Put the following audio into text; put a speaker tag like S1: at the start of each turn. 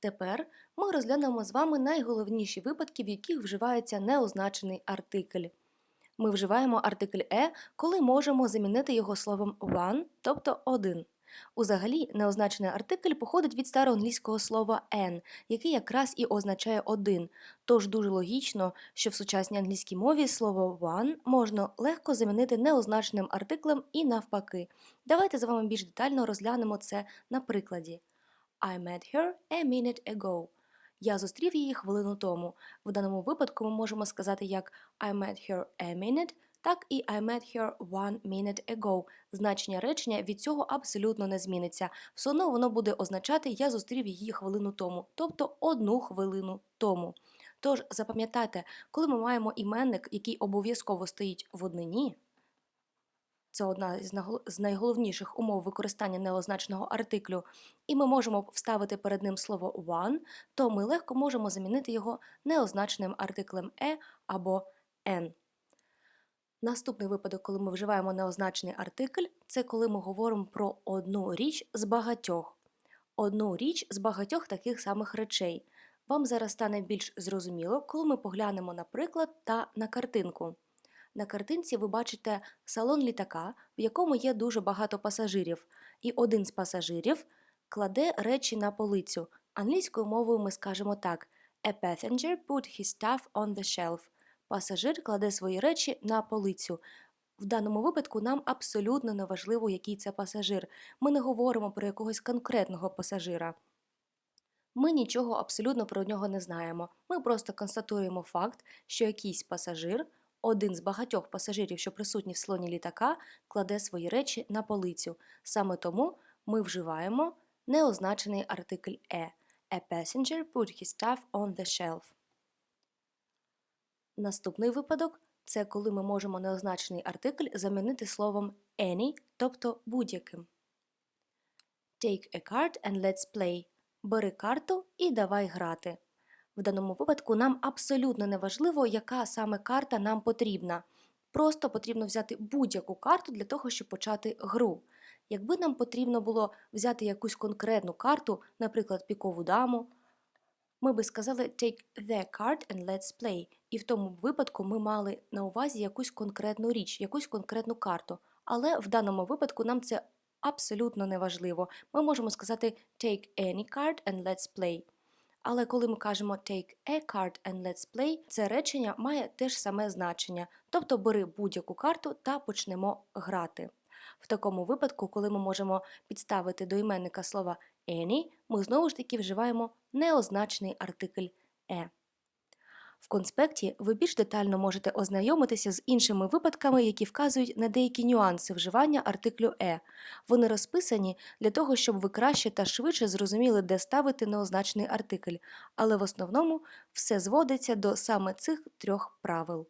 S1: Тепер ми розглянемо з вами найголовніші випадки, в яких вживається неозначений артикль. Ми вживаємо артикль е, коли можемо замінити його словом one, тобто один. Узагалі, неозначений артикль походить від староанглійського слова n, який якраз і означає один. Тож дуже логічно, що в сучасній англійській мові слово one можна легко замінити неозначеним артиклем і навпаки. Давайте з вами більш детально розглянемо це на прикладі. I met her a minute ago. Я зустрів її хвилину тому. В даному випадку ми можемо сказати як I met her a minute, так і I met her one minute ago. Значення речення від цього абсолютно не зміниться. Все одно воно буде означати я зустрів її хвилину тому, тобто одну хвилину тому. Тож запам'ятайте, коли ми маємо іменник, який обов'язково стоїть в однині, це одна з найголовніших умов використання неозначеного артиклю, і ми можемо вставити перед ним слово one, то ми легко можемо замінити його неозначеним артиклем е або n. Наступний випадок, коли ми вживаємо неозначений артикль, це коли ми говоримо про одну річ з багатьох. Одну річ з багатьох таких самих речей. Вам зараз стане більш зрозуміло, коли ми поглянемо на приклад та на картинку. На картинці ви бачите салон літака, в якому є дуже багато пасажирів, і один з пасажирів кладе речі на полицю. Англійською мовою ми скажемо так: A passenger put his stuff on the shelf. Пасажир кладе свої речі на полицю. В даному випадку нам абсолютно не важливо, який це пасажир. Ми не говоримо про якогось конкретного пасажира. Ми нічого абсолютно про нього не знаємо. Ми просто констатуємо факт, що якийсь пасажир, один з багатьох пасажирів, що присутні в слоні літака, кладе свої речі на полицю. Саме тому ми вживаємо неозначений артикль е. A passenger put his stuff on the shelf. Наступний випадок це коли ми можемо неозначений артикль замінити словом any, тобто будь-яким. Take a card and let's play. Бери карту і давай грати. В даному випадку нам абсолютно не важливо, яка саме карта нам потрібна. Просто потрібно взяти будь-яку карту для того, щоб почати гру. Якби нам потрібно було взяти якусь конкретну карту, наприклад, пікову даму, ми би сказали take the card and let's play. І в тому випадку ми мали на увазі якусь конкретну річ, якусь конкретну карту. Але в даному випадку нам це абсолютно не важливо. Ми можемо сказати take any card and let's play. Але коли ми кажемо take a card and let's play, це речення має те ж саме значення. Тобто бери будь-яку карту та почнемо грати. В такому випадку, коли ми можемо підставити до іменника слова any, ми знову ж таки вживаємо неозначений артикль е. В конспекті ви більш детально можете ознайомитися з іншими випадками, які вказують на деякі нюанси вживання артиклю е. Вони розписані для того, щоб ви краще та швидше зрозуміли, де ставити неозначений артикль, але в основному все зводиться до саме цих трьох правил.